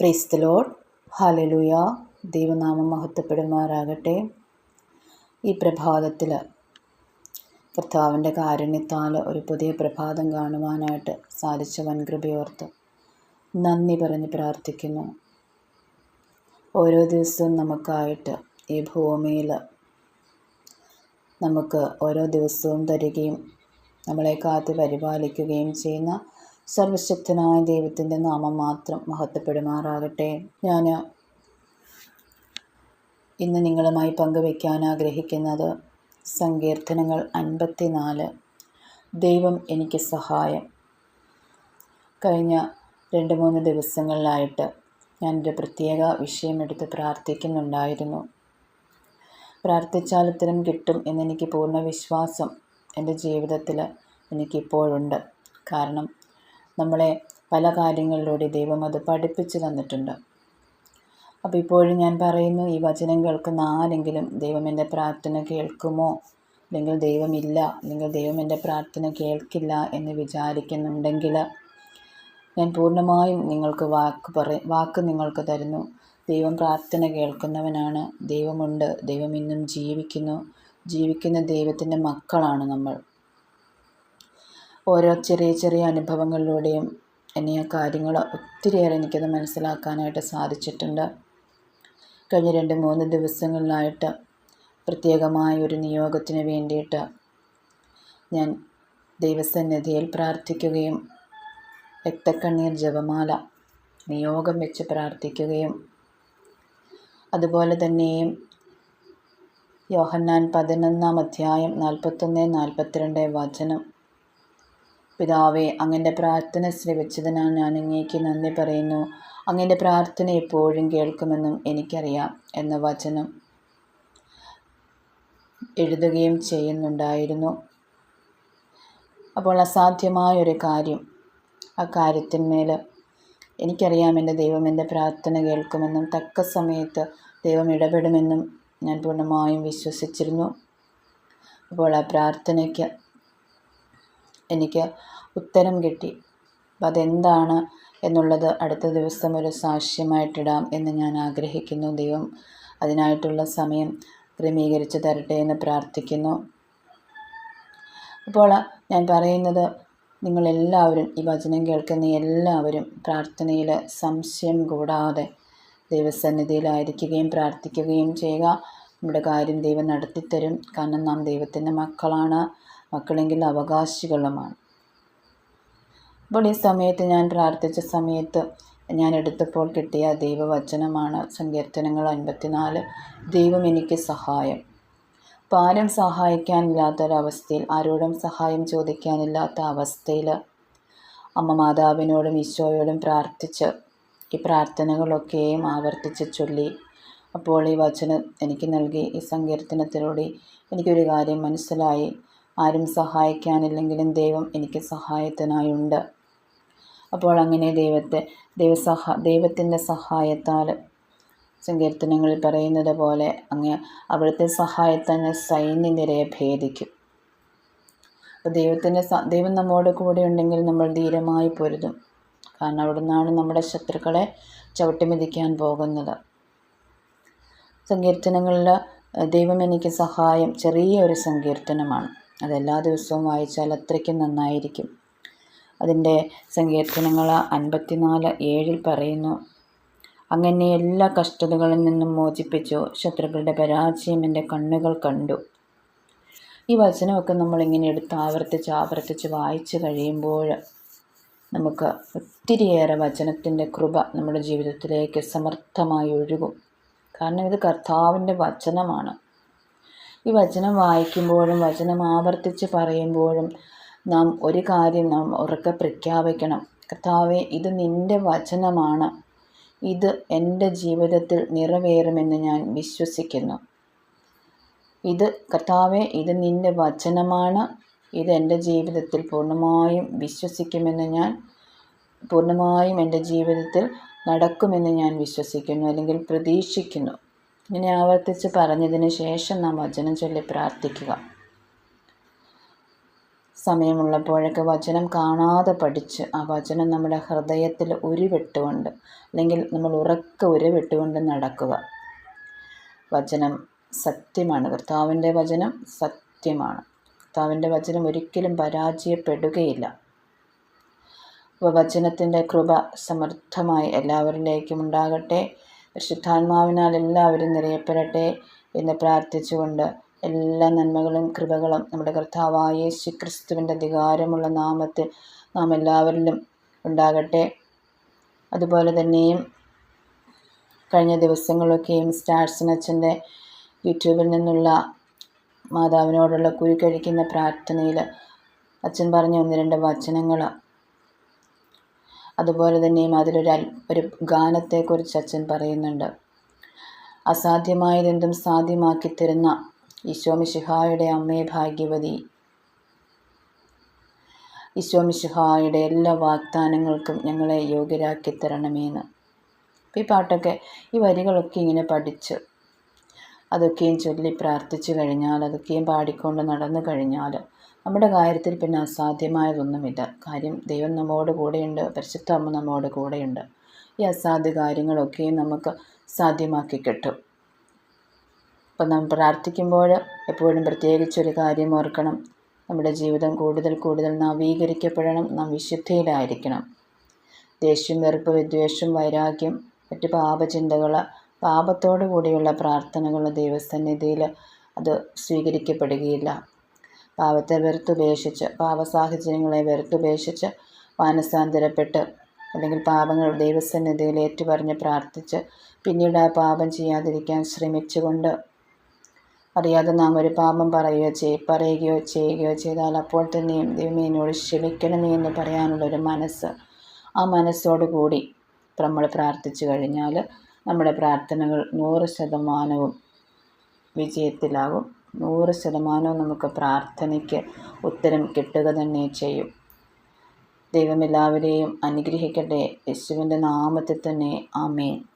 ക്രൈസ്തലോഡ് hallelujah ദൈവനാമം മഹത്വപ്പെടുമാറാകട്ടെ. ഈ പ്രഭാതത്തിൽ കർത്താവിന്റെ കാരുണ്യത്താൽ ഒരു പുതിയ പ്രഭാതം കാണുവാനായിട്ട് സാധിച്ച വൻകൃപയോർത്ത് നന്ദി പറഞ്ഞ് പ്രാർത്ഥിക്കുന്നു. ഓരോ ദിവസവും നമുക്കായിട്ട് ഈ ഭൂമിയിൽ നമുക്ക് ഓരോ ദിവസവും തരികയും നമ്മളെ കാത്ത് പരിപാലിക്കുകയും ചെയ്യുന്ന സർവശക്തനായ ദൈവത്തിന്റെ നാമം മാത്രം മഹത്വപ്പെടുമാറാകട്ടെ. ഞാൻ ഇന്ന് നിങ്ങളുമായി പങ്കുവയ്ക്കാൻ ആഗ്രഹിക്കുന്നത് സങ്കീർത്തനങ്ങൾ അൻപത്തി നാല് ദൈവം എനിക്ക് സഹായം. കഴിഞ്ഞ രണ്ട് മൂന്ന് ദിവസങ്ങളിലായിട്ട് ഞാനൊരു പ്രത്യേക വിഷയമെടുത്ത് പ്രാർത്ഥിക്കുന്നുണ്ടായിരുന്നു. പ്രാർത്ഥിച്ചാൽ ഉത്തരം കിട്ടും എന്നെനിക്ക് പൂർണ വിശ്വാസം എന്റെ ജീവിതത്തിൽ എനിക്കിപ്പോഴുണ്ട്. കാരണം നമ്മളെ പല കാര്യങ്ങളിലൂടെ ദൈവം അത് പഠിപ്പിച്ചു തന്നിട്ടുണ്ട്. അപ്പോൾ ഇപ്പോഴും ഞാൻ പറയുന്നു ഈ വചനം കേൾക്കുന്ന ആരെങ്കിലും ദൈവം എന്റെ പ്രാർത്ഥന കേൾക്കുമോ? അല്ലെങ്കിൽ ദൈവമില്ല അല്ലെങ്കിൽ ദൈവം എന്റെ പ്രാർത്ഥന കേൾക്കില്ല എന്ന് വിചാരിക്കുന്നുണ്ടെങ്കിൽ ഞാൻ പൂർണമായും നിങ്ങൾക്ക് വാക്ക് പറ വാക്ക് നിങ്ങൾക്ക് തരുന്നു. ദൈവം പ്രാർത്ഥന കേൾക്കുന്നവനാണ്. ദൈവമുണ്ട്. ദൈവം ഇന്നും ജീവിക്കുന്നു. ജീവിക്കുന്ന ദൈവത്തിന്റെ മക്കളാണ് നമ്മൾ. ഓരോ ചെറിയ ചെറിയ അനുഭവങ്ങളിലൂടെയും എന്നെ ആ കാര്യങ്ങൾ ഒത്തിരിയേറെ എനിക്കത് മനസ്സിലാക്കാനായിട്ട് സാധിച്ചിട്ടുണ്ട്. കഴിഞ്ഞ രണ്ട് മൂന്ന് ദിവസങ്ങളിലായിട്ട് പ്രത്യേകമായ ഒരു നിയോഗത്തിന് വേണ്ടിയിട്ട് ഞാൻ ദൈവസന്നിധിയിൽ പ്രാർത്ഥിക്കുകയും രക്തക്കണ്ണീർ ജപമാല നിയോഗം വെച്ച് പ്രാർത്ഥിക്കുകയും അതുപോലെ തന്നെയും യോഹന്നാൻ പതിനൊന്നാം അധ്യായം നാൽപ്പത്തൊന്ന് നാൽപ്പത്തിരണ്ട് വചനം. പിതാവേ അങ്ങന്റെ പ്രാർത്ഥന ശ്രവിച്ചതിനാൽ ഞാൻ അങ്ങേക്ക് നന്ദി പറയുന്നു. അങ്ങന്റെ പ്രാർത്ഥന എപ്പോഴും കേൾക്കുമെന്നും എനിക്കറിയാം എന്ന വചനം എഴുതുകയും ചെയ്യുന്നുണ്ടായിരുന്നു. അപ്പോൾ അസാധ്യമായൊരു കാര്യം ആ കാര്യത്തിന്മേൽ എനിക്കറിയാം എന്റെ ദൈവം എന്റെ പ്രാർത്ഥന കേൾക്കുമെന്നും തക്ക സമയത്ത് ദൈവം ഇടപെടുമെന്നും ഞാൻ പൂർണമായും വിശ്വസിച്ചിരുന്നു. അപ്പോൾ ആ പ്രാർത്ഥനയ്ക്ക് എനിക്ക് ഉത്തരം കിട്ടി. അതെന്താണ് എന്നുള്ളത് അടുത്ത ദിവസം ഒരു സാക്ഷ്യമായിട്ടിടാം എന്ന് ഞാൻ ആഗ്രഹിക്കുന്നു. ദൈവം അതിനായിട്ടുള്ള സമയം ക്രമീകരിച്ച് തരട്ടെ എന്ന് പ്രാർത്ഥിക്കുന്നു. അപ്പോൾ ഞാൻ പറയുന്നത് നിങ്ങളെല്ലാവരും ഈ വചനം കേൾക്കുന്ന എല്ലാവരും പ്രാർത്ഥനയിൽ സംശയം കൂടാതെ ദൈവസന്നിധിയിലായിരിക്കുകയും പ്രാർത്ഥിക്കുകയും ചെയ്യുക. നമ്മുടെ കാര്യം ദൈവം നടത്തിത്തരും. കാരണം നാം ദൈവത്തിന്റെ മക്കളാണ്. മക്കളെങ്കിൽ അവകാശികളുമാണ്. അപ്പോൾ ഈ സമയത്ത് ഞാൻ പ്രാർത്ഥിച്ച സമയത്ത് ഞാൻ എടുത്തപ്പോൾ കിട്ടിയ ദൈവവചനമാണ് സങ്കീർത്തനങ്ങൾ അൻപത്തിനാല്. ദൈവം എനിക്ക് സഹായം. അപ്പോൾ ആരും സഹായിക്കാനില്ലാത്തൊരവസ്ഥയിൽ ആരോടും സഹായം ചോദിക്കാനില്ലാത്ത അവസ്ഥയിൽ അമ്മ മാതാവിനോടും ഈശോയോടും പ്രാർത്ഥിച്ച് ഈ പ്രാർത്ഥനകളൊക്കെയും ആവർത്തിച്ച് ചൊല്ലി. അപ്പോൾ ഈ വചനം എനിക്ക് നൽകി. ഈ സങ്കീർത്തനത്തിലൂടെ എനിക്കൊരു കാര്യം മനസ്സിലായി. ആരും സഹായിക്കാനില്ലെങ്കിലും ദൈവം എനിക്ക് സഹായത്തിനായുണ്ട്. അപ്പോൾ അങ്ങനെ ദൈവത്തെ ദൈവസഹ ദൈവത്തിന്റെ സഹായത്താൽ സങ്കീർത്തനങ്ങളിൽ പറയുന്നത് പോലെ അങ്ങ് അവിടുത്തെ സഹായത്താൽ സൈന്യനിരയെ ഭേദിക്കും. അപ്പോൾ ദൈവത്തിന്റെ ദൈവം നമ്മോട് കൂടെ ഉണ്ടെങ്കിൽ നമ്മൾ ധീരമായി പൊരുതും. കാരണം അവിടെ നിന്നാണ് നമ്മുടെ ശത്രുക്കളെ ചവിട്ടിമെതിക്കാൻ പോകുന്നത്. സങ്കീർത്തനങ്ങളിൽ ദൈവം എനിക്ക് സഹായം ചെറിയ ഒരു സങ്കീർത്തനമാണ്. അതെല്ലാ ദിവസവും വായിച്ചാൽ അത്രയ്ക്കും നന്നായിരിക്കും. അതിന്റെ സങ്കീർത്തനങ്ങൾ അൻപത്തിനാല് ഏഴിൽ പറയുന്നു അങ്ങനെ എല്ലാ കഷ്ടതകളിൽ നിന്നും മോചിപ്പിച്ചു ശത്രുക്കളുടെ പരാജയം എന്റെ കണ്ണുകൾ കണ്ടു. ഈ വചനമൊക്കെ നമ്മളിങ്ങനെ എടുത്ത് ആവർത്തിച്ച് ആവർത്തിച്ച് വായിച്ചു കഴിയുമ്പോൾ നമുക്ക് ഒത്തിരിയേറെ വചനത്തിന്റെ കൃപ നമ്മുടെ ജീവിതത്തിലേക്ക് സമർത്ഥമായി ഒഴുകും. കാരണം ഇത് കർത്താവിന്റെ വചനമാണ്. ഈ വചനം വായിക്കുമ്പോഴും വചനം ആവർത്തിച്ച് പറയുമ്പോഴും നാം ഒരു കാര്യം നാം ഉറക്കെ പ്രഖ്യാപിക്കണം. കർത്താവെ ഇത് നിന്റെ വചനമാണ്. ഇത് എന്റെ ജീവിതത്തിൽ നിറവേറുമെന്ന് ഞാൻ വിശ്വസിക്കുന്നു. ഇത് കർത്താവെ ഇത് നിന്റെ വചനമാണ്. ഇത് എന്റെ ജീവിതത്തിൽ പൂർണമായും വിശ്വസിക്കുമെന്ന് ഞാൻ പൂർണമായും എന്റെ ജീവിതത്തിൽ നടക്കുമെന്ന് ഞാൻ വിശ്വസിക്കുന്നു അല്ലെങ്കിൽ പ്രതീക്ഷിക്കുന്നു. ഇങ്ങനെ ആവർത്തിച്ച് പറഞ്ഞതിന് ശേഷം നാം വചനം ചൊല്ലി പ്രാർത്ഥിക്കുക. സമയമുള്ളപ്പോഴൊക്കെ വചനം കാണാതെ പഠിച്ച് ആ വചനം നമ്മുടെ ഹൃദയത്തിൽ ഉരുവിട്ടുകൊണ്ട് അല്ലെങ്കിൽ നമ്മൾ ഉറക്ക ഉരുവിട്ടുകൊണ്ട് നടക്കുക. വചനം സത്യമാണ്. കർത്താവിന്റെ വചനം സത്യമാണ്. കർത്താവിന്റെ വചനം ഒരിക്കലും പരാജയപ്പെടുകയില്ല. അപ്പോൾ വചനത്തിന്റെ കൃപ സമർത്ഥമായി എല്ലാവരിലേക്കും ഉണ്ടാകട്ടെ. പരിശുദ്ധാത്മാവിനാൽ എല്ലാവരും നിറയപ്പെടട്ടെ എന്ന് പ്രാർത്ഥിച്ചുകൊണ്ട് എല്ലാ നന്മകളും കൃപകളും നമ്മുടെ കർത്താവായ യേശു ക്രിസ്തുവിന്റെ അധികാരമുള്ള നാമത്തിൽ നാം എല്ലാവരിലും ഉണ്ടാകട്ടെ. അതുപോലെ തന്നെയും കഴിഞ്ഞ ദിവസങ്ങളൊക്കെയും സ്റ്റാർസിനച്ഛന്റെ യൂട്യൂബിൽ നിന്നുള്ള മാതാവിനോടുള്ള കുരുക്കഴിക്കുന്ന പ്രാർത്ഥനയിൽ അച്ഛൻ പറഞ്ഞ ഒന്ന് രണ്ട് വചനങ്ങൾ അതുപോലെ തന്നെയും അതിലൊരു ഒരു ഗാനത്തെക്കുറിച്ച് അച്ഛൻ പറയുന്നുണ്ട്. അസാധ്യമായതെന്തും സാധ്യമാക്കി തരുന്ന ഈശോമിശിഹായുടെ അമ്മയെ ഭാഗ്യവതി. ഈശോമിശിഹായുടെ എല്ലാ വാഗ്ദാനങ്ങൾക്കും ഞങ്ങളെ യോഗ്യരാക്കി തരണമേന്ന് ഈ പാട്ടൊക്കെ ഈ വരികളൊക്കെ ഇങ്ങനെ പഠിച്ച് അതൊക്കെയും ചൊല്ലി പ്രാർത്ഥിച്ചു കഴിഞ്ഞാൽ അതൊക്കെയും പാടിക്കൊണ്ട് നടന്നു കഴിഞ്ഞാൽ നമ്മുടെ കാര്യത്തിൽ പിന്നെ അസാധ്യമായതൊന്നുമില്ല. കാര്യം ദൈവം നമ്മോട് കൂടെയുണ്ട് പരിശുദ്ധ അമ്മ നമ്മോട് കൂടെയുണ്ട്. ഈ അസാധ്യ കാര്യങ്ങളൊക്കെയും നമുക്ക് സാധ്യമാക്കി കിട്ടും. അപ്പം നാം പ്രാർത്ഥിക്കുമ്പോൾ എപ്പോഴും പ്രത്യേകിച്ചൊരു കാര്യം ഓർക്കണം. നമ്മുടെ ജീവിതം കൂടുതൽ കൂടുതൽ നവീകരിക്കപ്പെടണം. നാം വിശുദ്ധിയിലായിരിക്കണം. ദേഷ്യം വെറുപ്പ് വിദ്വേഷം വൈരാഗ്യം മറ്റ് പാപചിന്തകൾ പാപത്തോടു കൂടിയുള്ള പ്രാർത്ഥനകൾ ദൈവസന്നിധിയിൽ അത് സ്വീകരിക്കപ്പെടുകയില്ല. പാപത്തെ വെറുത്തുപേക്ഷിച്ച് പാപസാഹചര്യങ്ങളെ വെറുത്തുപേക്ഷിച്ച് മാനസാന്തരപ്പെട്ട് അല്ലെങ്കിൽ പാപങ്ങൾ ദൈവസന്നിധിയിൽ ഏറ്റുപറഞ്ഞ് പ്രാർത്ഥിച്ച് പിന്നീട് ആ പാപം ചെയ്യാതിരിക്കാൻ ശ്രമിച്ചുകൊണ്ട് അറിയാതെ നാം ഒരു പാപം പറയുകയോ ചെയ് പറയുകയോ ചെയ്യുകയോ ചെയ്താൽ അപ്പോൾ തന്നെയും ദൈവമേ എന്നോട് ക്ഷമിക്കണമേ എന്ന് പറയാനുള്ളൊരു മനസ്സ് ആ മനസ്സോടു കൂടി നമ്മൾ പ്രാർത്ഥിച്ചു കഴിഞ്ഞാൽ നമ്മുടെ പ്രാർത്ഥനകൾ നൂറ് ശതമാനവും വിജയത്തിലാകും. നൂറ് ശതമാനവും നമുക്ക് പ്രാർത്ഥനയ്ക്ക് ഉത്തരം കിട്ടുക തന്നെ ചെയ്യും. ദൈവം എല്ലാവരെയും അനുഗ്രഹിക്കട്ടെ. യേശുവിന്റെ നാമത്തിൽ തന്നെ ആമേൻ.